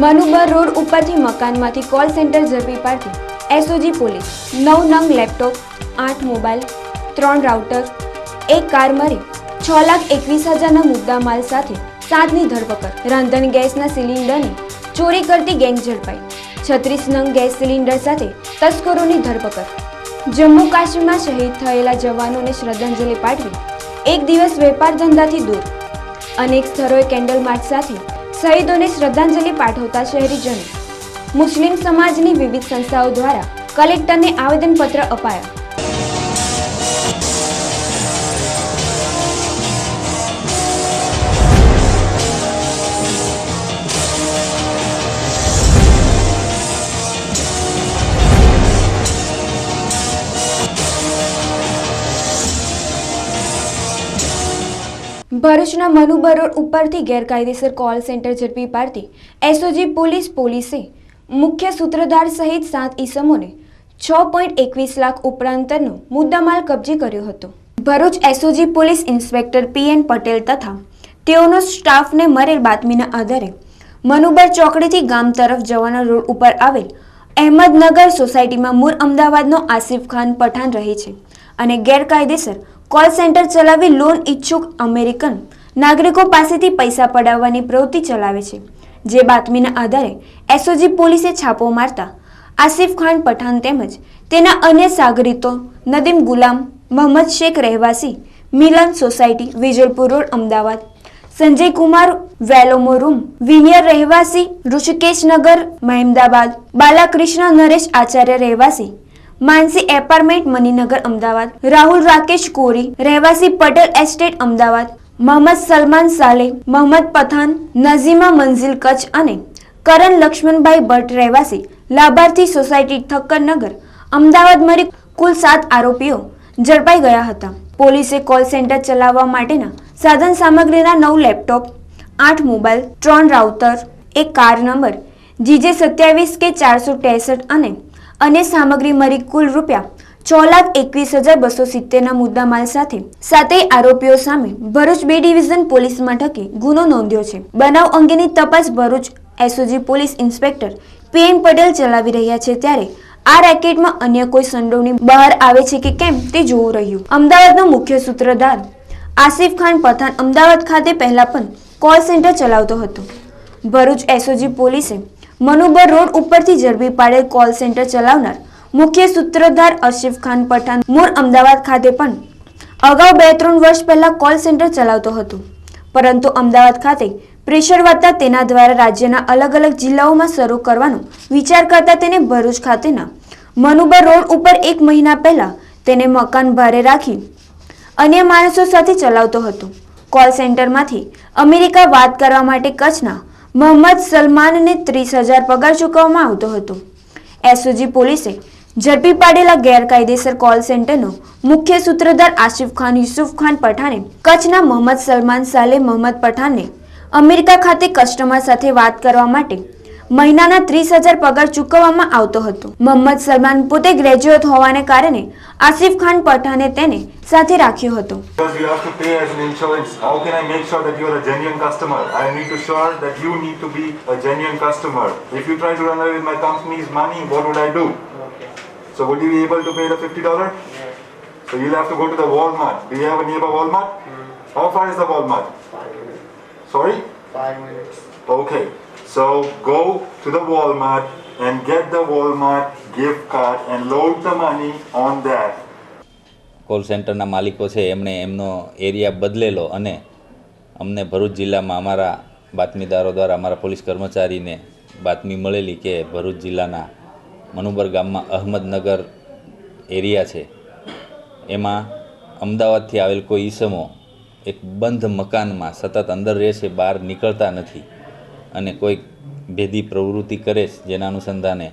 Manubar road ઉપરથી મકાનમાંથી call centre ઝડપી પાડતી એસઓજી પોલીસ. નવ નંગ લેપટોપ આઠ મોબાઈલ ત્રણ રાઉટર એક કાર મળી. છ લાખ એકવીસ હજારના મુદ્દા માલ સાથે સાતની ધરપકડ. રાંધણ ગેસના સિલિન્ડરની ચોરી કરતી ગેંગ ઝડપાઈ. છત્રીસ નંગ ગેસ સિલિન્ડર સાથે તસ્કરોની ધરપકડ. જમ્મુ કાશ્મીરમાં શહીદ થયેલા જવાનોને શ્રદ્ધાંજલિ પાઠવી એક દિવસ વેપાર ધંધાથી દૂર. અનેક સ્થળોએ કેન્ડલ માર્ચ સાથે શહીદોને શ્રદ્ધાંજલિ પાઠવતા શહેરીજનો. મુસ્લિમ સમાજની વિવિધ સંસ્થાઓ દ્વારા કલેક્ટરને આવેદનપત્ર અપાયા. ભરૂચના મનુબર રોડ ઉપરથી ગેરકાયદેસર કોલ સેન્ટર ઝડપી પાડતી એસઓજી પોલીસ પોલીસે મુખ્ય સૂત્રધાર સહિત સાત ઈસમોને છ પોઈન્ટ એકવીસ લાખ ઉપરાંતરનો મુદ્દામાલ કબજે કર્યો હતો. Bharuch SOG police inspector P N Patel તથા તેઓનો સ્ટાફને મળેલ બાતમીના આધારે મનુબર ચોકડીથી ગામ તરફ જવાના રોડ ઉપર આવેલ અહેમદનગર સોસાયટીમાં મૂળ અમદાવાદનો આસિફ ખાન પઠાણ રહે છે અને ગેરકાયદેસર કોલ સેન્ટર ચલાવી લોન ઈચ્છુક અમેરિકન નાગરિકો પાસેથી પૈસા પડાવવાની પ્રવૃત્તિ ચલાવે છે. જે બાતમીના આધારે એસઓજી પોલીસે છાપો મારતા આસિફ ખાન પઠાણ તેમજ તેના અન્ય સાગરીતો નદીમ ગુલામ મોહમ્મદ શેખ રહેવાસી મિલન સોસાયટી, વિજલપુર રોડ, અમદાવાદ. સંજય કુમાર વેલોમો રૂમ, વિનિયર રહેવાસી ઋષિકેશનગર, મહેમદાબાદ. બાલાકૃષ્ણ નરેશ આચાર્ય રહેવાસી માનસી એપાર્ટમેન્ટ મણિનગર અમદાવાદ. રાહુલ રાકેશ કોરી, રહેવાસી પટેલ એસ્ટેટ, અમદાવાદ. મોહમ્મદ સલમાન સાલે, મોહમ્મદ પઠાન નઝીમા મંઝિલ કચ્છ અને કરણ લક્ષ્મણભાઈ ભટ્ટ રહેવાસી. લાભાર્થી સોસાયટી ઠક્કરનગર અમદાવાદ મળી કુલ સાત આરોપીઓ ઝડપાઈ ગયા હતા. પોલીસે કોલ સેન્ટર ચલાવવા માટેના સાધન સામગ્રીના નવ લેપટોપ, આઠ મોબાઈલ, ત્રણ રાઉટર, એક કાર નંબર, જીજે સત્યાવીસ કે ચારસો ત્રેસઠ અને સામગ્રી મળી કુલ રૂપિયા છ લાખ એકવીસ હજાર બસો સિત્તેરના મુદ્દામાલ સાથે. સાતેય આરોપીઓ સામે ભરૂચ બે ડિવિઝન પોલીસ મથકે ગુનો નોંધ્યો છે. બનાવ અંગેની તપાસ Bharuch SOG police inspector PM Patel ચલાવી રહ્યા છે ત્યારે આ રેકેટમાં અન્ય કોઈ સંડોવણી બહાર આવે છે કે કેમ તે જોવું રહ્યું. અમદાવાદનો મુખ્ય સૂત્રધાર આસિફ ખાન પઠાણ અમદાવાદ ખાતે પહેલા પણ કોલ સેન્ટર ચલાવતો હતો. ભરૂચ એસઓજી પોલીસે મનુબર રોડ ઉપરથી ઝડપી પાડેલ કોલ સેન્ટર ચલાવનાર મુખ્ય સૂત્રધાર અશિફ ખાન પઠાણ મૂળ અમદાવાદ ખાતે પણ અગાઉ બે ત્રણ વર્ષ પહેલા કોલ સેન્ટર ચલાવતો હતો. પરંતુ અમદાવાદ ખાતે પ્રેશર વધતા તેના દ્વારા રાજ્યના અલગ અલગ જિલ્લાઓમાં શરૂ કરવાનો વિચાર કરતા તેને ભરૂચ ખાતેના મનુબર રોડ ઉપર એક મહિના પહેલા તેને મકાન ભારે રાખી અન્ય માણસો સાથે ચલાવતો હતો. કોલ સેન્ટરમાંથી અમેરિકા વાત કરવા માટે કચ્છના મોહમ્મદ સલમાનને ત્રીસ હજાર પગાર ચૂકવવામાં આવતો હતો. એસઓજી પોલીસે ઝડપી પાડેલા ગેરકાયદેસર કોલ સેન્ટરનો મુખ્ય સૂત્રધાર આસિફ ખાન, યુસુફ ખાન પઠાણે કચ્છના મોહમ્મદ સલમાન સાલે મોહમ્મદ પઠાણને અમેરિકા ખાતે કસ્ટમર સાથે વાત કરવા માટે મહિનાના ત્રીસ હજાર પગાર ચૂકવવામાં આવતો હતો મોહમ્મદ સલમાન પોતે ગ્રેજ્યુએટ હોવાને કારણે આસિફ ખાન પઠાને તેને સાથે રાખ્યો હતો? So would you be able to pay the fifty dollar? So you'll have to go to the Walmart. Do you have a nearby Walmart? How far is the Walmart? Five minutes. Sorry? Five minutes. Okay. So, go to the Walmart and get the Walmart gift card and load the money on that. Call સેન્ટરના માલિકો છે, એમણે એમનો area બદલેલો અને અમને ભરૂચ જિલ્લામાં અમારા બાતમીદારો દ્વારા, અમારા પોલીસ કર્મચારીને બાતમી મળેલી કે ભરૂચ જિલ્લાના મનુબર ગામમાં અહમદનગર એરિયા છે એમાં અમદાવાદથી આવેલ કોઈ ઈસમો એક બંધ મકાનમાં સતત અંદર રહે છે, બહાર નીકળતા નથી અને કોઈક ભેદી પ્રવૃત્તિ કરે છે, જેના અનુસંધાને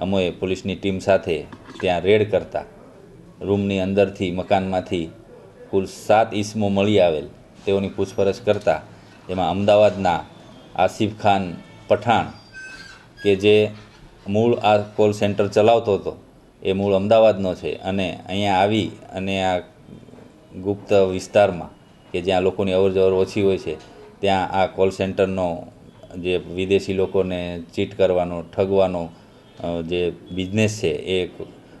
અમોએ પોલીસની ટીમ સાથે ત્યાં રેડ કરતા. રૂમની અંદરથી, મકાનમાંથી કુલ સાત ઈસમો મળી આવેલ. તેઓની પૂછપરછ કરતા એમાં અમદાવાદના આસિફ ખાન પઠાણ, કે જે મૂળ આ કોલ સેન્ટર ચલાવતો હતો, એ મૂળ અમદાવાદનો છે. અને અહીંયા આવી અને આ ગુપ્ત વિસ્તારમાં, કે જ્યાં લોકોની અવરજવર ઓછી હોય છે, ત્યાં આ કોલ સેન્ટરનો જે વિદેશી લોકોને ચીટ કરવાનો, ઠગવાનો જે બિઝનેસ છે, એ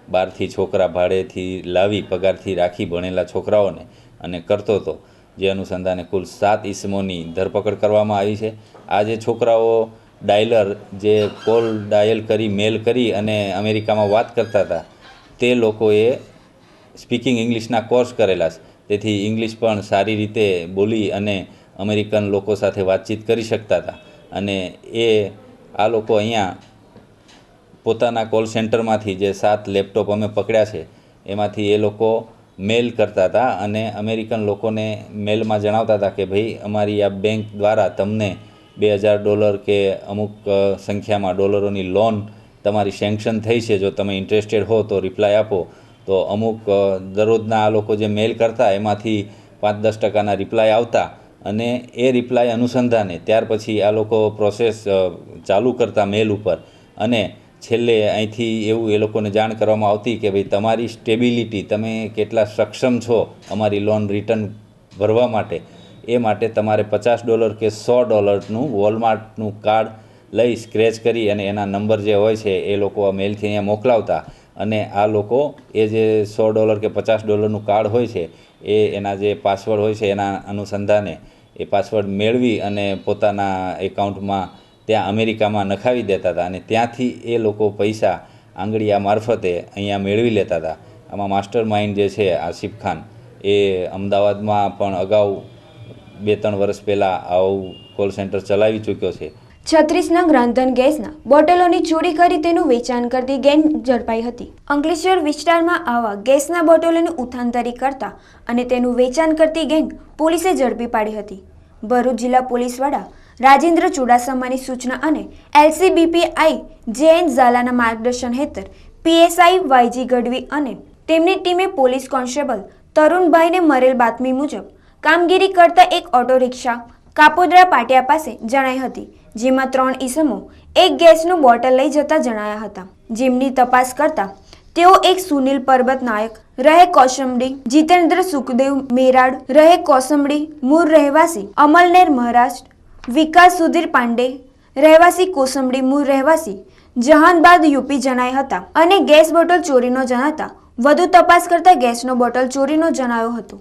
બહારથી છોકરા ભાડેથી લાવી, પગારથી રાખી ભણેલા છોકરાઓને અને કરતો હતો. જે અનુસંધાને કુલ સાત ઈસમોની ધરપકડ કરવામાં આવી છે. આ જે છોકરાઓ ડાયલર, જે કોલ ડાયલ કરી, મેલ કરી અને અમેરિકામાં વાત કરતા હતા, તે લોકોએ સ્પીકિંગ ઇંગ્લિશના કોર્સ કરેલા છે. તેથી ઇંગ્લિશ પણ સારી રીતે બોલી અને અમેરિકન લોકો સાથે વાતચીત કરી શકતા હતા. અને એ આ લોકો અહીંયા પોતાના કોલ સેન્ટરમાંથી જે સાત લેપટોપ અમે પકડ્યા છે, એમાંથી એ લોકો મેલ કરતા હતા અને અમેરિકન લોકોને મેલમાં જણાવતા હતા કે ભાઈ, અમારી આ બેંક દ્વારા તમને બે હજાર ડોલર કે અમુક સંખ્યામાં ડોલરોની લોન તમારી સેન્કશન થઈ છે, જો તમે ઇન્ટરેસ્ટેડ હો તો રિપ્લાય આપો. તો અમુક દરરોજના આ લોકો જે મેલ કરતા, એમાંથી પાંચ દસ ટકાના રિપ્લાય આવતા અને એ રિપ્લાય અનુસંધાને. ત્યાર પછી આ લોકો પ્રોસેસ ચાલુ કરતા મેલ ઉપર. અને છેલ્લે અહીંથી એવું એ લોકોને જાણ કરવામાં આવતી કે ભાઈ તમારી સ્ટેબિલિટી તમે કેટલા સક્ષમ છો અમારી લોન રિટર્ન ભરવા માટે. એ માટે તમારે પચાસ ડોલર કે સો ડોલરનું વોલમાર્ટનું કાર્ડ લઈ સ્ક્રેચ કરી અને એના નંબર જે હોય છે એ લોકો આ મેલથી અહીંયા મોકલાવતા. અને આ લોકો એ જે સો ડોલર કે પચાસ ડોલરનું કાર્ડ હોય છે એ એના જે પાસવર્ડ હોય છે એના અનુસંધાને એ પાસવર્ડ મેળવી અને પોતાના એકાઉન્ટમાં ત્યાં અમેરિકામાં નખાવી દેતા હતા અને ત્યાંથી એ લોકો પૈસા આંગળીયા મારફતે અહીંયા મેળવી લેતા હતા. આમાં માસ્ટર માઇન્ડ જે છે, આસિફ ખાન, એ અમદાવાદમાં પણ અગાઉ બે ત્રણ વર્ષ પહેલાં આવું કોલ સેન્ટર ચલાવી ચૂક્યો છે. છત્રીસ નંગ રાંધણ ગેસના બોટલોની ચોરી કરી તેનું વેચાણ કરતી ગેંગ ઝડપાઈ હતી. અંકલેશ્વર વિસ્તારમાં આવા ગેસના બોટલોની ઉથાંતરી કરતા અને તેનું વેચાણ કરતી ગેંગ પોલીસે ઝડપી પાડી હતી. ભરૂચ જિલ્લા પોલીસ વડા રાજેન્દ્ર ચુડાસમાની સૂચના અને એલસીબીપીઆઈ જેએન ઝાલાના માર્ગદર્શન હેઠળ પીએસઆઈ વાયજી ગઢવી અને તેમની ટીમે પોલીસ કોન્સ્ટેબલ તરુણભાઈને મરેલ બાતમી મુજબ કામગીરી કરતા એક ઓટો રિક્ષા કાપોદરા પાટિયા પાસે જણાઈ હતી. જેમાં ત્રણ ઈસમો એક ગેસનું બોટલ લઈ જતા જણાયા હતા. જેમની તપાસ કરતા તેઓ એક સુનિલ પરબત નાયક, રહે કોસંબડી જીતેન્દ્ર સુખદેવ મેરાડ, રહે કોસંબડી મૂળ રહેવાસી અમલનેર મહારાષ્ટ્ર, વિકાસ સુધીર પાંડે, રહેવાસી કોસંબડી, મૂળ રહેવાસી જહાનબાદ યુપી જણાય હતા અને ગેસ બોટલ ચોરીનો જણાતા વધુ તપાસ કરતા ગેસનો બોટલ ચોરીનો જણાયો હતો.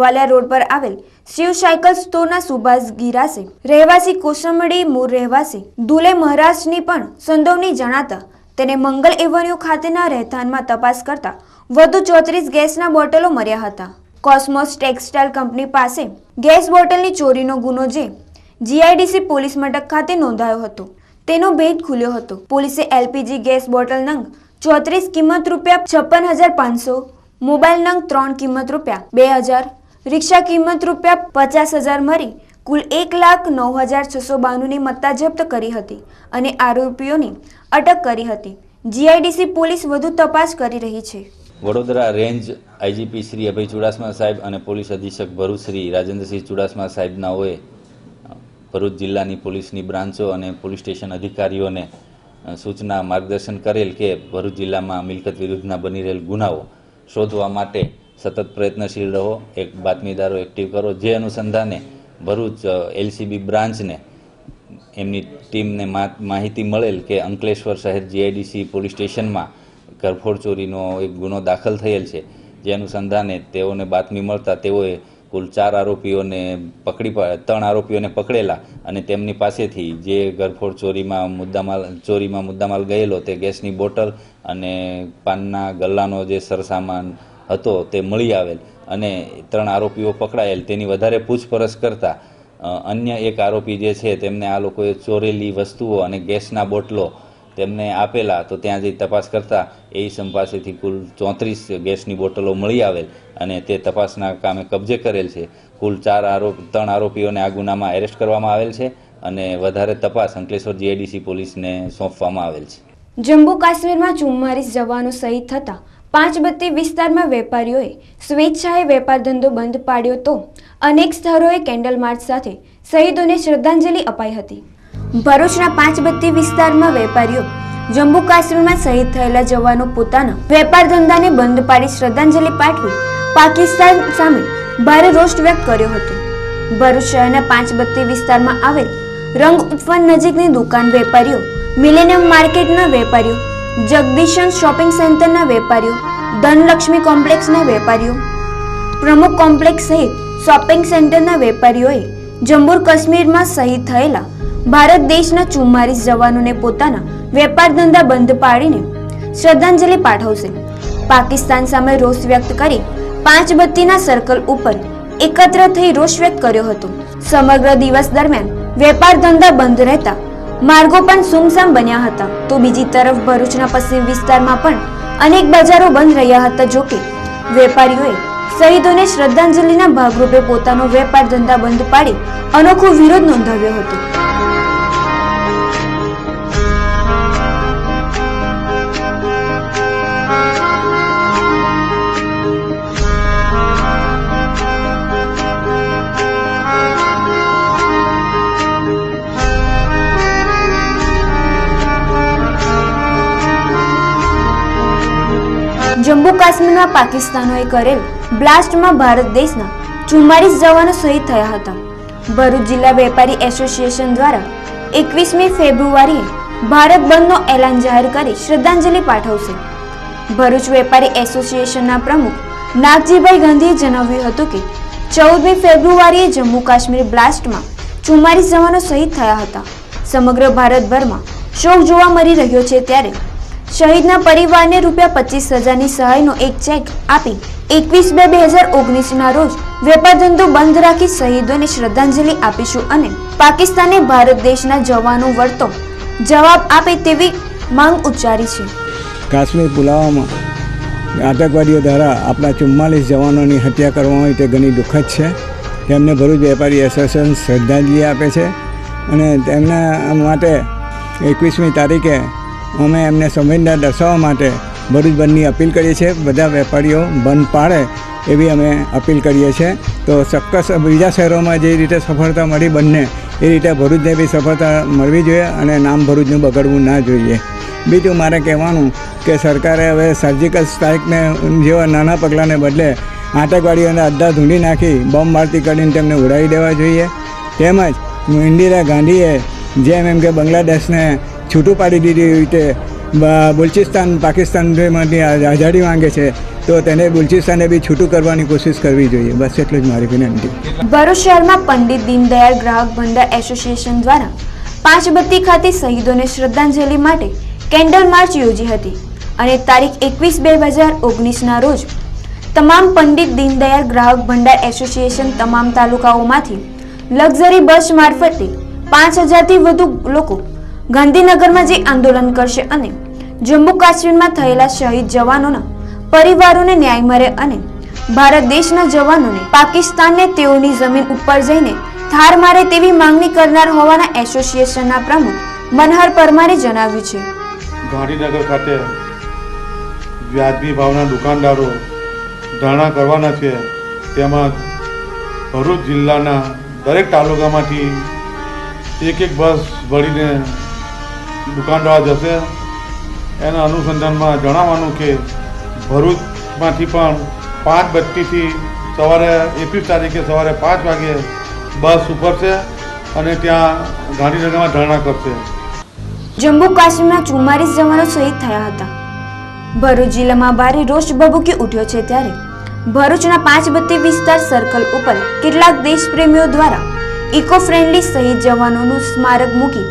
વાલિયા રોડ પર આવેલ શિવ સાયકલ સ્ટોરના સુભાષ ગિરાસે રહેવાસી કોસમડી મૂળ રહેવાસી દુલે મહારાષ્ટ્રની પણ સંડોવણી જણાતા તેને મંગલ એવન્યુ ખાતેના રહેઠાણમાં તપાસ કરતા વધુ ચોત્રીસ ગેસના બોટલો મળ્યા હતા. કોસ્મોસ ટેક્સટાઇલ કંપની પાસે ગેસ બોટલની ચોરીનો ગુનો જે જીઆઈડીસી પોલીસ મથક ખાતે નોંધાયો હતો, તેનો ભેદ ખુલ્યો હતો. પોલીસે એલપીજી ગેસ બોટલ નંગ ચોત્રીસ કિંમત રૂપિયા છપ્પન હજાર પાંચસો, મોબાઈલ નંગ ત્રણ કિંમત રૂપિયા બે હજાર રિક્ષા કિંમત રૂપિયા પચાસ હજાર મળી, કુલ એક લાખ નવ હજાર છસો બાણુંની મત્તા જપ્ત કરી હતી અને આરોપીઓની અટક કરી હતી. જીઆઈડીસી પોલીસ વધુ તપાસ કરી રહી છે. વડોદરા રેન્જ આઈજીપી શ્રી અભય ચુડાસમા સાહેબ અને પોલીસ અધિક્ષક ભરૂચ શ્રી રાજેન્દ્રસિંહ ચુડાસમા સાહેબનાઓએ ભરૂચ જિલ્લાની પોલીસની બ્રાન્ચો અને પોલીસ સ્ટેશન અધિકારીઓને સૂચના માર્ગદર્શન કરેલ કે ભરૂચ જિલ્લામાં મિલકત વિરુદ્ધના બની રહેલ ગુનાઓ શોધવા માટે સતત પ્રયત્નશીલ રહો, એક બાતમીદારો એક્ટિવ કરો. જે અનુસંધાને ભરૂચ એલસીબી બ્રાન્ચને એમની ટીમને માહિતી મળેલ કે અંકલેશ્વર શહેર જીઆઈડીસી પોલીસ સ્ટેશનમાં ઘરફોડ ચોરીનો એક ગુનો દાખલ થયેલ છે. જે અનુસંધાને તેઓને બાતમી મળતા તેઓએ કુલ ચાર આરોપીઓને પકડી ત્રણ આરોપીઓને પકડેલા અને તેમની પાસેથી જે ઘરફોડ ચોરીમાં મુદ્દામાલ ચોરીમાં મુદ્દામાલ ગયેલો તે ગેસની બોટલ અને પાનના ગલ્લાનો જે સરસામાન હતો, તે મળી આવેલ. અને ત્રણ આરોપીઓ પકડાયેલ. તેની વધારે પૂછપરછ કરતા અન્ય એક આરોપી જે છે, તેમને આ લોકોએ ચોરેલી વસ્તુઓ અને ગેસના બોટલો તેમને આપેલા. તો ત્યાં જઈ તપાસ કરતા, એ ઇસમ પાસેથી કુલ ચોત્રીસ ગેસની બોટલો મળી આવેલ અને તે તપાસના કામે કબજે કરેલ છે. કુલ ચાર આરોપ, ત્રણ આરોપીઓને આ ગુનામાં એરેસ્ટ કરવામાં આવેલ છે અને વધારે તપાસ અંકલેશ્વર જીઆઈડીસી પોલીસને સોંપવામાં આવેલ છે. જમ્મુ કાશ્મીરમાં ચુમ્માલીસ જવાનો શહીદ થતા પાંચ બત્તી વિસ્તારમાં વેપારીઓએ સ્વેચ્છાએ વેપાર ધંધો બંધ પાડ્યો તો અનેક સ્થળોએ કેન્ડલ માર્ચ સાથે શહીદોને શ્રદ્ધાંજલિ અપાઈ હતી. ભરૂચના પાંચ બત્તી વિસ્તારમાં વેપારીઓ જમ્મુ કાશ્મીરમાં શહીદ થયેલા જવાનો પોતાના વેપાર ધંધાને બંધ પાડી શ્રદ્ધાંજલિ પાઠવી પાકિસ્તાન સામે ભારે રોષ વ્યક્ત કર્યો હતો. ભરૂચ શહેરના પાંચ બત્તી વિસ્તારમાં આવેલ રંગ ઉપવન નજીકની દુકાન વેપારીઓ મિલેનિયમ માર્કેટના વેપારીઓ જગદીશન શોપિંગ સેન્ટરના વેપારીઓ, ધનલક્ષ્મી કોમ્પ્લેક્સના વેપારીઓ. પ્રમુખ કોમ્પ્લેક્સ સહિત શોપિંગ સેન્ટરના વેપારીઓએ જમ્મુ કાશ્મીરમાં શહીદ થયેલા ભારત દેશના ચુમ્માલીસ જવાનોને પોતાના વેપાર ધંધા બંધ પાડીને શ્રદ્ધાંજલિ પાઠવશે. પાકિસ્તાન સામે રોષ વ્યક્ત કરી પાંચ બત્તીના સર્કલ ઉપર એકત્ર થઈ રોષ વ્યક્ત કર્યો હતો. સમગ્ર દિવસ દરમિયાન વેપાર ધંધા બંધ રહેતા માર્ગો પણ સુમસામ બન્યા હતા. તો બીજી તરફ ભરૂચના પશ્ચિમ વિસ્તારમાં પણ અનેક બજારો બંધ રહ્યા હતા જોકે વેપારીઓએ શહીદોને શ્રદ્ધાંજલિના ભાગરૂપે પોતાનો વેપાર ધંધા બંધ પાડી અનોખો વિરોધ નોંધાવ્યો હતો. જમ્મુ કાશ્મીરમાં પાકિસ્તાનોએ કરેલ બ્લાસ્ટમાં ભારત દેશના ચુમ્માલીસ જવાનો શહીદ થયા હતા. ભરૂચ જિલ્લા વેપારી એસોસિએશન દ્વારા એકવીસમી ફેબ્રુઆરીએ ભારત બંધનો એલાન જાહેર કરી શ્રદ્ધાંજલિ પાઠવશે. ભરૂચ વેપારી એસોસિએશનના પ્રમુખ નાગજીભાઈ ગાંધીએ જણાવ્યું હતું કે, ચૌદમી ફેબ્રુઆરીએ જમ્મુ કાશ્મીર બ્લાસ્ટમાં ચુમ્માલીસ જવાનો શહીદ થયા હતા. સમગ્ર ભારતભરમાં શોક જોવા મળી રહ્યો છે ત્યારે શહીદના પરિવારને રૂપિયા પચીસ હજારની સહાયનો એક ચેક આપી એકવીસ બે બે હજાર ઓગણીસના રોજ વેપાર ધંધો બંધ રાખી શહીદોને શ્રદ્ધાંજલિ આપીશું અને પાકિસ્તાને ભારત દેશના જવાનો વળતો જવાબ આપે તેવી માંગ ઉચ્ચારી છે. કાશ્મીર પુલાવામાં આતંકવાદીઓ દ્વારા આપણા ચુમ્માલીસ જવાનોની હત્યા કરવામાં આવી તે ઘણી દુઃખદ છે. તેમને ભરૂચ વેપારી એસોસિએશન શ્રદ્ધાંજલિ આપે છે અને તેમના માટે એકવીસમી તારીખે અમે એમને સંવેદના દર્શાવવા માટે ભરૂચ બંધની અપીલ કરીએ છીએ. બધા વેપારીઓ બંધ પાડે એવી અમે અપીલ કરીએ છીએ. તો ચોક્કસ બીજા શહેરોમાં જે રીતે સફળતા મળી બંને, એ રીતે ભરૂચને બી સફળતા મળવી જોઈએ અને નામ ભરૂચનું બગડવું ના જોઈએ. બીજું મારે કહેવાનું કે સરકારે હવે સર્જિકલ સ્ટ્રાઇકને જેવા નાના પગલાંને બદલે આતંકવાદીઓને અડધા ધૂંડી નાખી બોમ્બ મારતી કરીને તેમને ઉડાવી દેવા જોઈએ. તેમજ ઇન્દિરા ગાંધીએ જેમ એમ કે બાંગ્લાદેશને છૂટું પાડી દીધી રીતે બલુચિસ્તાન પાકિસ્તાનમાંથી આઝાદી માંગે છે, તો તેને બલુચિસ્તાને બી છૂટું કરવાની કોશિશ કરવી જોઈએ. બસ એટલું જ મારી વિનંતી. ભરૂચ શહેરમાં પંડિત દીનદયાળ ગ્રાહક ભંડાર એસોસિએશન દ્વારા પાંચબત્તી ખાતે શહીદોને શ્રદ્ધાંજલિ માટે કેન્ડલ માર્ચ યોજી હતી અને તારીખ એકવીસ બે હજાર ઓગણીસના રોજ તમામ પંડિત દીનદયાળ ગ્રાહક ભંડાર એસોસિએશન તમામ તાલુકાઓમાંથી લક્ઝરી બસ મારફતે પાંચ હજારથી વધુ લોકો ગાંધીનગરમાં જે આંદોલન કરશે અને જમ્મુ કાશ્મીરમાં થયેલા શહીદ જવાનોના પરિવારોને ન્યાય મળે અને ભારત દેશના જવાનોને પાકિસ્તાનને તેઓની જમીન ઉપર જઈને ઠાર મારે તેવી માંગણી કરનાર હોવાના એસોસિએશનના પ્રમુખ મનહર પરમારે જણાવ્યું છે. ગાંધીનગર ખાતે વ્યાજબી ભાવના દુકાનદારો ધરણા કરવાના છે. તેમજ ભરૂચ જિલ્લાના દરેક તાલુકામાંથી એક એક બસ ભરીને દુકાનદારો જશે. એના અનુસંધાનમાં જણાવવાનું કે ભરૂચમાંથી પણ પાંચ બત્તીથી સવારે એકવીસ તારીખે સવારે પાંચ વાગે બસ ઉપરશે અને ત્યાં ગાંધીનગરમાં ધરણા કરશે. જમ્મુ કાશ્મીરમાં ચુમ્માલીસ જવાનો શહીદ થયા હતા. ભરૂચ જિલ્લામાં ભારે રોષ ભભૂકી ઉઠ્યો છે ત્યારે ભરૂચના પાંચ બત્તી વિસ્તાર સર્કલ ઉપર કેટલાક દેશપ્રેમીઓ દ્વારા ઇકો ફ્રેન્ડલી શહીદ જવાનોનું સ્મારક મૂકી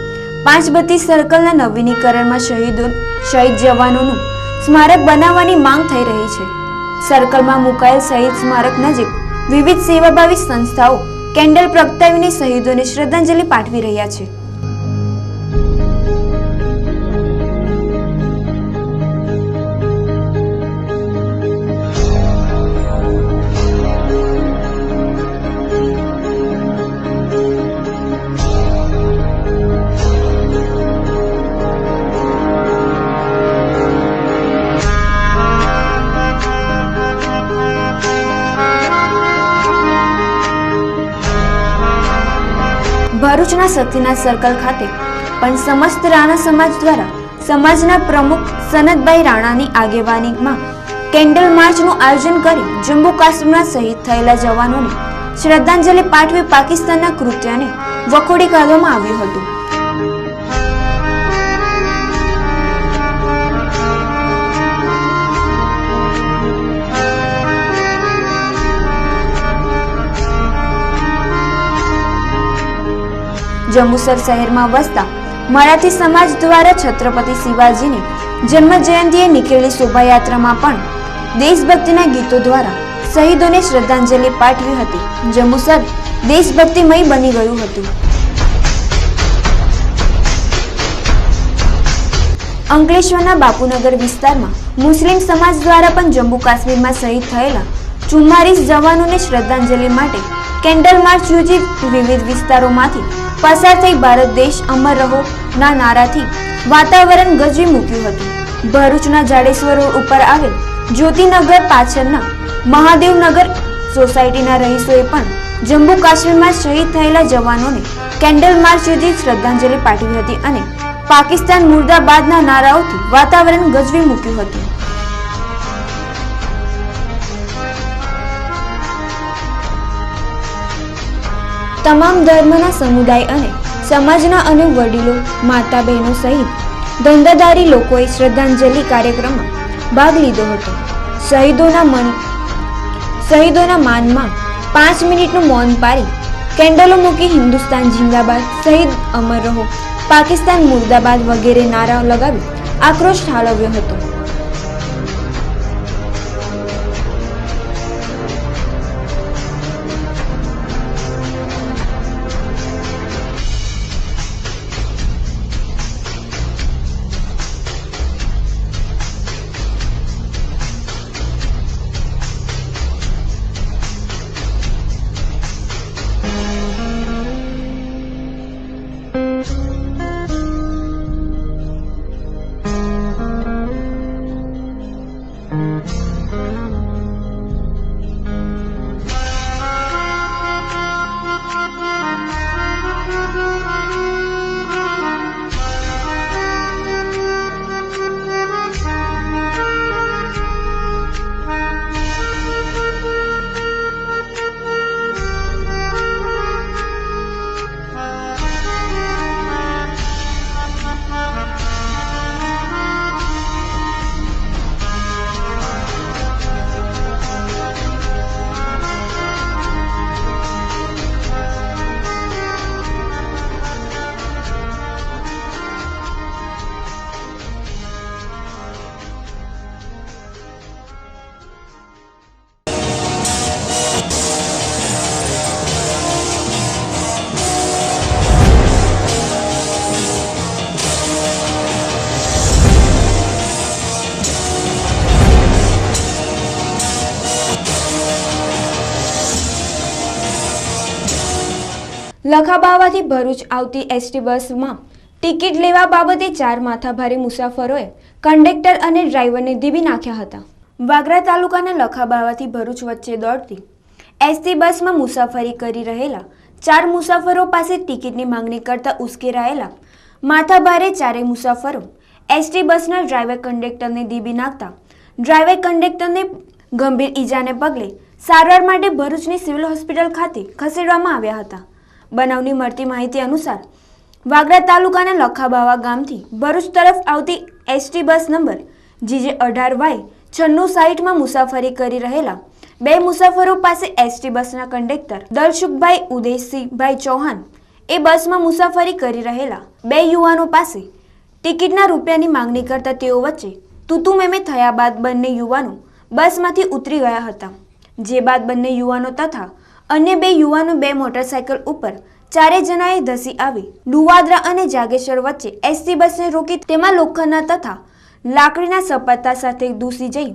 પાંચ બત્તી સર્કલના નવીનીકરણમાં શહીદો શહીદ જવાનોનું સ્મારક બનાવવાની માંગ થઈ રહી છે. સર્કલમાં મુકાયેલ શહીદ સ્મારક નજીક વિવિધ સેવાભાવી સંસ્થાઓ કેન્ડલ પ્રગટાવીને શહીદોને શ્રદ્ધાંજલિ પાઠવી રહ્યા છે. ભરૂચના સતીનાથ સર્કલ ખાતે પણ સમસ્ત રાણા સમાજ દ્વારા સમાજના પ્રમુખ સનતભાઈ રાણાની આગેવાનીમાં કેન્ડલ માર્ચનું આયોજન કરી જમ્મુ કાશ્મીરમાં શહીદ થયેલા જવાનોને શ્રદ્ધાંજલિ પાઠવી પાકિસ્તાનના કૃત્યને વખોડી કાઢવામાં આવ્યું હતું. જંબુસર શહેરમાં વસતા મરાઠી સમાજ દ્વારા છત્રપતિ શિવાજીની જન્મ જયંતિએ નીકળેલી શોભાયાત્રામાં પણ દેશભક્તિના ગીતો દ્વારા શહીદોને શ્રદ્ધાંજલિ પાઠવી હતી. જંબુસર દેશભક્તિમય બની ગયું હતું. અંકલેશ્વરના બાપુનગર વિસ્તારમાં મુસ્લિમ સમાજ દ્વારા પણ જમ્મુ કાશ્મીરમાં શહીદ થયેલા ચુમ્માલીસ જવાનોને શ્રદ્ધાંજલિ માટે કેન્ડલ માર્ચ યોજી વિવિધ વિસ્તારોમાંથી પસાર થઈ ભારત દેશ અમર રહો, ના નારાથી વાતાવરણ ગજવી મૂક્યું હતું. ભરૂચના જાડેશ્વર ઉપર આવેલ જ્યોતિનગર પાછળના મહાદેવનગર સોસાયટીના રહીશોએ પણ જમ્મુ કાશ્મીરમાં શહીદ થયેલા જવાનોને કેન્ડલ માર્ચ યોજી શ્રદ્ધાંજલિ પાઠવી હતી અને પાકિસ્તાન મુર્દાબાદના નારાઓથી વાતાવરણ ગજવી મૂક્યું હતું. તમામ ધર્મના સમુદાય અને સમાજના અને વડીલો માતા બહેનો સહિત ધંધાદારી લોકોએ શ્રદ્ધાંજલિ કાર્યક્રમમાં ભાગ લીધો હતો. શહીદોના મન, શહીદોના માનમાં પાંચ મિનિટનું મૌન પાળી કેન્ડલો મૂકી હિન્દુસ્તાન જિંદાબાદ, શહીદ અમર રહો, પાકિસ્તાન મુર્દાબાદ વગેરે નારા લગાવી આક્રોશ ઠાલવ્યો હતો. લખાબાવાથી ભરૂચ આવતી એસટી બસમાં ટિકિટ લેવા બાબતે ચાર માથાભારે મુસાફરોએ કંડક્ટર અને ડ્રાઈવરને દીબી નાખ્યા હતા. વાગરા તાલુકાના લખાબાવાથી ભરૂચ વચ્ચે દોડતી એસટી બસમાં મુસાફરી કરી રહેલા ચાર મુસાફરો પાસે ટિકિટની માંગણી કરતા ઉશ્કેરાયેલા માથાભારે ચારેય મુસાફરો એસટી બસના ડ્રાઈવર કંડક્ટરને દીબી નાખતા ડ્રાઈવર કંડક્ટરને ગંભીર ઈજાને પગલે સારવાર માટે ભરૂચની સિવિલ હોસ્પિટલ ખાતે ખસેડવામાં આવ્યા હતા. બનાવની મળતી માહિતી અનુસાર, વાગરા તાલુકાના લખાબાવા ગામથી ભરૂચ તરફ આવતી એસટી બસ નંબર જીજે અઢાર વાય છન્નું સાઈઠમાં મુસાફરી કરી રહેલા બે મુસાફરો પાસે એસટી બસના કંડક્ટર દલસુખભાઈ ઉદયસિંહભાઈ ચૌહાણ એ બસમાં મુસાફરી કરી રહેલા બે યુવાનો પાસે ટિકિટના રૂપિયાની માંગણી કરતા તેઓ વચ્ચે તુતુ મેમે થયા બાદ બંને યુવાનો બસમાંથી ઉતરી ગયા હતા. જે બાદ બંને યુવાનો તથા અન્ય બે યુવાનો બે મોટરસાયકલ ઉપર ચારે જણાએ ધસી આવી. ડુવાદરા અને જાગેશ્વર વચ્ચે એસટી બસને રોકી તેમાં લોખંડના તથા લાકડીના સપાતા સાથે દૂસી જઈ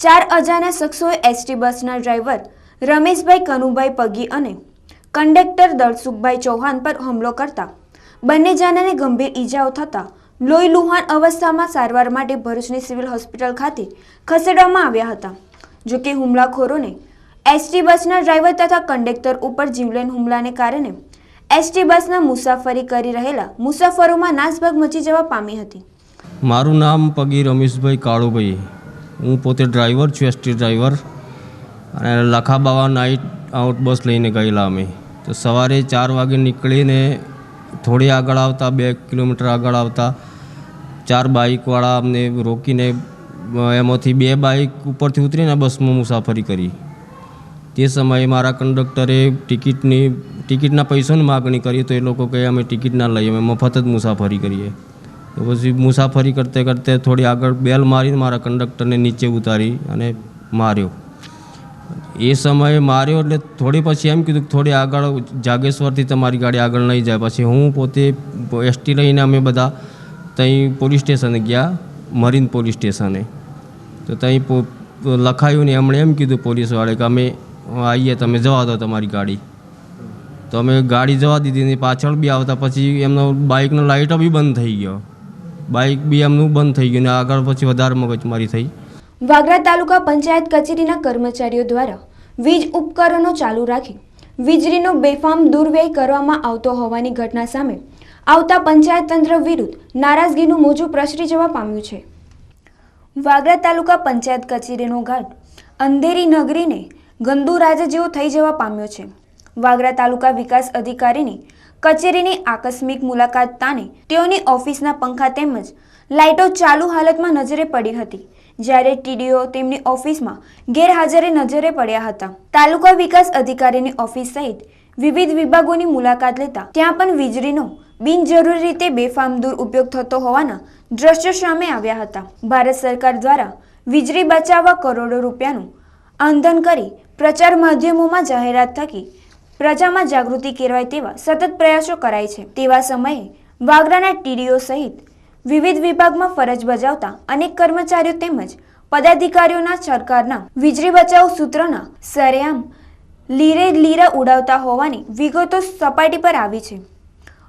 ચાર અજાણ્યા શખ્સોએ એસટી બસના ડ્રાઈવર રમેશભાઈ કનુભાઈ પગી અને કંડક્ટર દળસુખભાઈ ચૌહાણ પર હુમલો કરતા બંને જણાને ગંભીર ઈજાઓ થતા લોહી લુહાણ અવસ્થામાં સારવાર માટે ભરૂચની સિવિલ હોસ્પિટલ ખાતે ખસેડવામાં આવ્યા હતા. જોકે હુમલાખોરોને એસટી બસના ડ્રાઈવર તથા કંડક્ટર ઉપર જીવલેણ હુમલાને કારણે એસટી બસના મુસાફરી કરી રહેલા મુસાફરોમાં નાસભાગ મચી જવા પામી હતી. મારું નામ પગી રમેશભાઈ કાળુભાઈ. હું પોતે ડ્રાઈવર છું, એસટી ડ્રાઈવર. અને લખાબાવા નાઇટ આઉટ બસ લઈને ગયેલા અમે. તો સવારે ચાર વાગે નીકળીને થોડી આગળ આવતા, બે કિલોમીટર આગળ આવતા, ચાર બાઇકવાળા અમને રોકીને એમાંથી બે બાઇક ઉપરથી ઉતરીને બસમાં મુસાફરી કરી. તે સમયે મારા કંડક્ટરે ટિકિટની, ટિકિટના પૈસાની માગણી કરી તો એ લોકો કહે, અમે ટિકિટ ના લઈએ, અમે મફત જ મુસાફરી કરીએ. તો પછી મુસાફરી કરતે કરતે થોડી આગળ બેલ મારીને મારા કંડક્ટરને નીચે ઉતારી અને માર્યો. એ સમયે માર્યો એટલે થોડી પછી એમ કીધું કે થોડી આગળ જાગેશ્વરથી તમારી ગાડી આગળ નહીં જાય. પછી હું પોતે એસટી લઈને અમે બધા ત્યાં પોલીસ સ્ટેશને ગયા, મરીન પોલીસ સ્ટેશને. તો ત્યાં લખાયું ને એમણે એમ કીધું પોલીસવાળે કે અમે આવીએ તમે જવા દો તમારી ગાડી. તો અમે ગાડી જવા દીધી ને પાછળ બી આવતા પછી એમનો બાઇકનો લાઇટો બી બંધ થઈ ગયો. બાઇક બી એમનું બંધ થઈ ગયું ને આગળ પછી વધારે મગજમારી થઈ. વાગરા તાલુકા પંચાયત કચેરીના કર્મચારીઓ દ્વારા વીજ ઉપકરણો ચાલુ રાખી વીજળીનો બેફામ દુર્વ્યય કરવામાં આવતો હોવાની ઘટના સામે આવતા પંચાયત તંત્ર વિરુદ્ધ નારાજગીનું મોજું પ્રસરી જવા પામ્યું છે. વાગરા તાલુકા પંચાયત કચેરીનો ઘાટ અંધેરી નગરીને ગંદુ રાજા જેવો થઈ જવા પામ્યો છે. વાગરા તાલુકા વિકાસ અધિકારીની કચેરીની આકસ્મિક મુલાકાત તાને તેઓની ઓફિસના પંખા તેમજ લાઇટો ચાલુ હાલતમાં નજરે પડી હતી. જ્યારે ટીડીઓ તેમની ઓફિસમાં ગેરહાજરે નજરે પડ્યા હતા. તાલુકા વિકાસ અધિકારીની ઓફિસ સહિત વિવિધ વિભાગોની મુલાકાત લેતા ત્યાં પણ વીજળીનો બિનજરૂરી રીતે બેફામ દુરુપયોગ થતો હોવાના દ્રશ્યો સામે આવ્યા હતા. ભારત સરકાર દ્વારા વીજળી બચાવવા કરોડો રૂપિયાનું આંધન કરી પ્રચાર માધ્યમોમાં જાહેરાત થકી પ્રજામાં જાગૃતિ કેળવાય તેવા સતત પ્રયાસો કરાય છે. તેવા સમયે વાગરાના ટીડીઓ સહિત વિવિધ વિભાગમાં ફરજ બજાવતા અનેક કર્મચારીઓ તેમજ પદાધિકારીઓના સરકારના વીજળી બચાવ સૂત્રના સરેઆમ લીરે લીરા ઉડાવતા હોવાની વિગતો સપાટી પર આવી છે.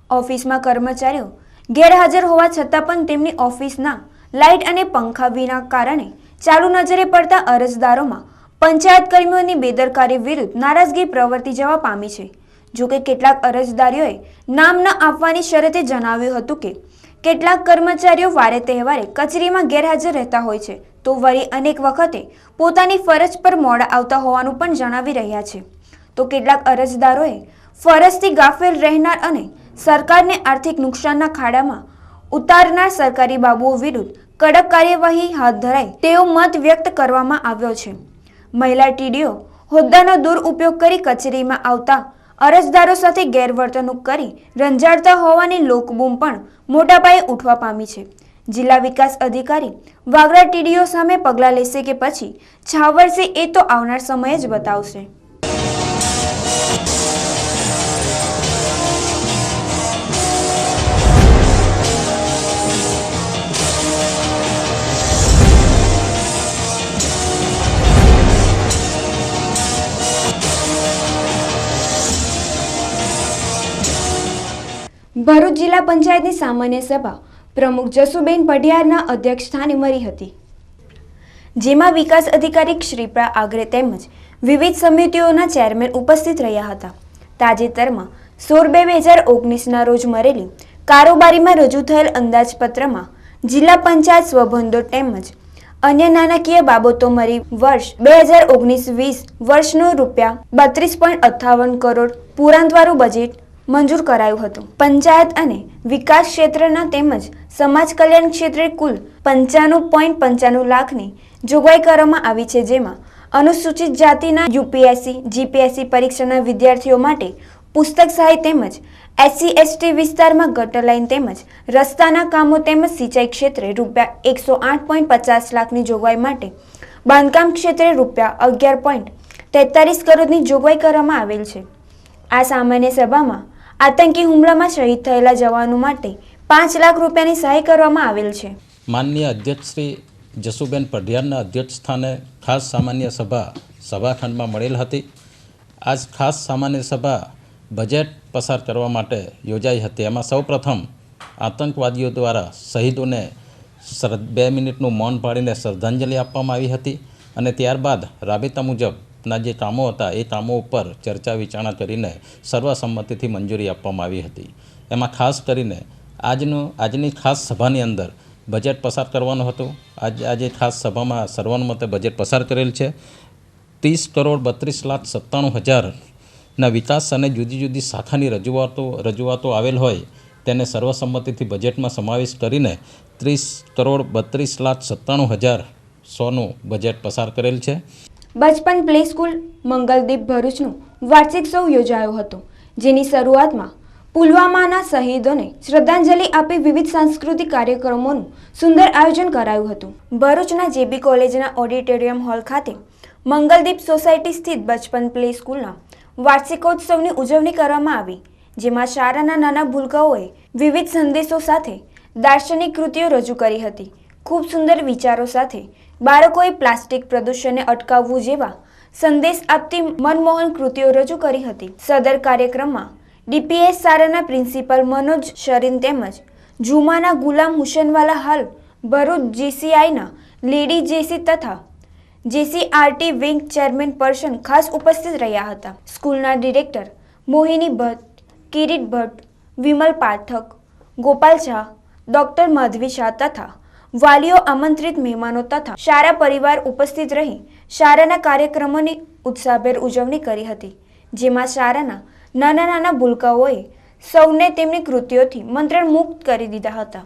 ઓફિસમાં કર્મચારીઓ ગેરહાજર હોવા છતાં પણ તેમની ઓફિસના લાઇટ અને પંખા વિના કારણે ચાલુ નજરે પડતા અરજદારોમાં પંચાયત કર્મીઓની બેદરકારી વિરુદ્ધ નારાજગી પ્રવર્તી જવા પામી છે. જોકે કેટલાક અરજદારીઓએ નામ ન આપવાની શરતે જણાવ્યું હતું કે, કેટલાક કર્મચારીઓ વારે તહેવારે કચેરીમાં ગેરહાજર રહેતા હોય છે, તો વળી અનેક વખતે પોતાની ફરજ પર મોડા આવતા હોવાનું પણ જણાવી રહ્યા છે. તો કેટલાક અરજદારોએ ફરજથી ગાફેલ રહેનાર અને સરકારને આર્થિક નુકસાનના ખાડામાં ઉતારનાર સરકારી બાબુઓ વિરુદ્ધ કડક કાર્યવાહી હાથ ધરાય તેવો મત વ્યક્ત કરવામાં આવ્યો છે. મહિલા ટીડીઓ હોદ્દાનો દુરુપયોગ કરી કચેરીમાં આવતા અરજદારો સાથે ગેરવર્તણૂક કરી રંજાડતા હોવાની લોકબૂમ પણ મોટા પાયે ઉઠવા પામી છે. જિલ્લા વિકાસ અધિકારી વાગરા ટીડીઓ સામે પગલાં લેશે કે પછી છાવરશે એ તો આવનાર સમય જ બતાવશે. ભરૂચ જિલ્લા પંચાયતની સામાન્ય સભા પ્રમુખ જસુબેન પઢિયારના અધ્યક્ષસ્થાને મળી હતી. જેમાં વિકાસ અધિકારી શ્રીપ્રા આગરે તેમજ વિવિધ સમિતિઓના ચેરમેન ઉપસ્થિત રહ્યા હતા. તાજેતરમાં સોળ બે બે હજાર ઓગણીસના રોજ મરેલી કારોબારીમાં રજૂ થયેલ અંદાજપત્રમાં જિલ્લા પંચાયત સ્વભંદો તેમજ અન્ય નાણાકીય બાબતો મળી વર્ષ બે હજાર ઓગણીસ વીસ વર્ષનું રૂપિયા બત્રીસ પોઈન્ટ અઠ્ઠાવન કરોડ પુરાંતવાળું બજેટ મંજૂર કરાયું હતું. પંચાયત અને વિકાસ ક્ષેત્રના તેમજ સમાજ કલ્યાણ ક્ષેત્રે કુલ પંચાણું પોઈન્ટ પંચાણું લાખની જોગવાઈ કરવામાં આવી છે, જેમાં અનુસૂચિત જાતિના યુપીએસસી, જીપીએસસી પરીક્ષાના વિદ્યાર્થીઓ માટે પુસ્તક સહાય તેમજ એસસી એસટી વિસ્તારમાં ગટર લાઇન તેમજ રસ્તાના કામો તેમજ સિંચાઈ ક્ષેત્રે રૂપિયા એકસો આઠ પોઈન્ટ પચાસ લાખની જોગવાઈ માટે બાંધકામ ક્ષેત્રે રૂપિયા અગિયાર પોઈન્ટ તેતાલીસ કરોડની જોગવાઈ કરવામાં આવેલ છે. આ સામાન્ય સભામાં આતંકી હુમલામાં શહીદ થયેલા જવાનો માટે પાંચ લાખ રૂપિયાની સહાય કરવામાં આવેલ છે. માનનીય અધ્યક્ષ શ્રી જસુબેન પઢિયારના અધ્યક્ષ સ્થાને ખાસ સામાન્ય સભા સભાખંડમાં મળેલ હતી. આજ ખાસ સામાન્ય સભા બજેટ પસાર કરવા માટે યોજાઈ હતી. એમાં સૌપ્રથમ આતંકવાદીઓ દ્વારા શહીદોને બે મિનિટનું મૌન પાડીને શ્રદ્ધાંજલિ આપવામાં આવી હતી અને ત્યારબાદ રાબેતા મુજબના જે કામો હતા, એ કામો ઉપર ચર્ચા વિચારણા કરીને સર્વસંમતિથી મંજૂરી આપવામાં આવી હતી. એમાં ખાસ કરીને આજનું, આજની ખાસ સભાની અંદર બજેટ પસાર કરવાનું હતું. આજ, આજે ખાસ સભામાં સર્વાનુમતે બજેટ પસાર કરેલ છે. ત્રીસ કરોડ બત્રીસ લાખ સત્તાણું હજારના વિકાસ અને જુદી જુદી શાખાની રજૂઆતો રજૂઆતો આવેલ હોય તેને સર્વસંમતિથી બજેટમાં સમાવેશ કરીને ત્રીસ કરોડ બત્રીસ લાખ સત્તાણું હજાર સોનું બજેટ પસાર કરેલ છે. બચપન પ્લે સ્કૂલ મંગલદીપ ભરૂચનું વાર્ષિકોત્સવ યોજાયો હતો. જેની શરૂઆતમાં પુલવામાના શહીદોને શ્રદ્ધાંજલિ આપી વિવિધ સાંસ્કૃતિક કાર્યક્રમોનું સુંદર આયોજન કરાયું હતું. ભરૂચના જેબી કોલેજના ઓડિટોરિયમ હોલ ખાતે મંગલદીપ સોસાયટી સ્થિત બચપન પ્લે સ્કૂલના વાર્ષિકોત્સવની ઉજવણી કરવામાં આવી, જેમાં શાળાના નાના ભૂલકાઓએ વિવિધ સંદેશો સાથે દાર્શનિક કૃતિઓ રજૂ કરી હતી. ખૂબ સુંદર વિચારો સાથે બાળકોએ પ્લાસ્ટિક પ્રદૂષણને અટકાવવું જેવા સંદેશ આપતી મનમોહન કૃતિઓ રજૂ કરી હતી. સદર કાર્યક્રમમાં ડીપીએસ શાળાના પ્રિન્સિપલ મનોજ શરીન તેમજ જુમાના ગુલામ હુસેનવાલા હાલ ભરૂચ જીસીઆઈના લેડી જેસી તથા જેસીઆરટી વિંગ ચેરમેન પર્સન ખાસ ઉપસ્થિત રહ્યા હતા. સ્કૂલના ડિરેક્ટર મોહિની ભટ્ટ, કિરીટ ભટ્ટ, વિમલ પાઠક, ગોપાલ શાહ ડૉક્ટર માધવી શાહ તથા વાલીઓ આમંત્રિત મહેમાનો તથા શાળા પરિવાર ઉપસ્થિત રહી શાળાના કાર્યક્રમોની ઉત્સાહભેર ઉજવણી કરી હતી, જેમાં શાળાના નાના નાના ભૂલકાઓએ સૌને તેમની કૃતિઓથી મંત્રમુગ્ધ કરી દીધા હતા.